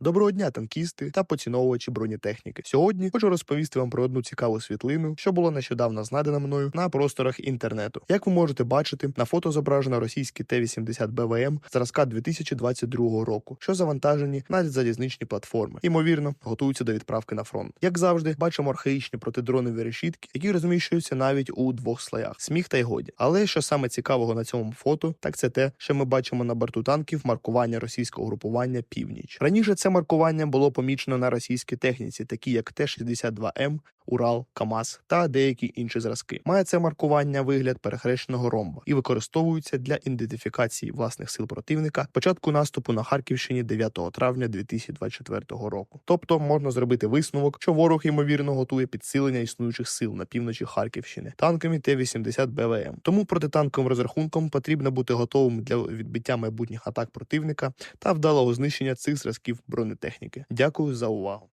Доброго дня, танкісти та поціновувачі бронетехніки. Сьогодні хочу розповісти вам про одну цікаву світлину, що була нещодавно знайдена мною на просторах інтернету. Як ви можете бачити, на фото зображено російські Т-80 БВМ зразка 2022 року, що завантажені на залізничні платформи. Ймовірно, готуються до відправки на фронт. Як завжди, бачимо архаїчні протидронові решітки, які розміщуються навіть у двох слоях. Сміх та й годі. Але що саме цікавого на цьому фото, так це те, що ми бачимо на борту танків маркування російського групування Північ. Раніше це маркування було помічено на російській техніці, такі як Т-62М, Урал, КАМАЗ та деякі інші зразки. Має це маркування вигляд перехрещеного ромба і використовується для ідентифікації власних сил противника початку наступу на Харківщині 9 травня 2024 року. Тобто можна зробити висновок, що ворог ймовірно готує підсилення існуючих сил на півночі Харківщини танками Т-80 БВМ. Тому протитанковим розрахунком потрібно бути готовим для відбиття майбутніх атак противника та вдалого знищення цих зразків бронетехніки. Дякую за увагу.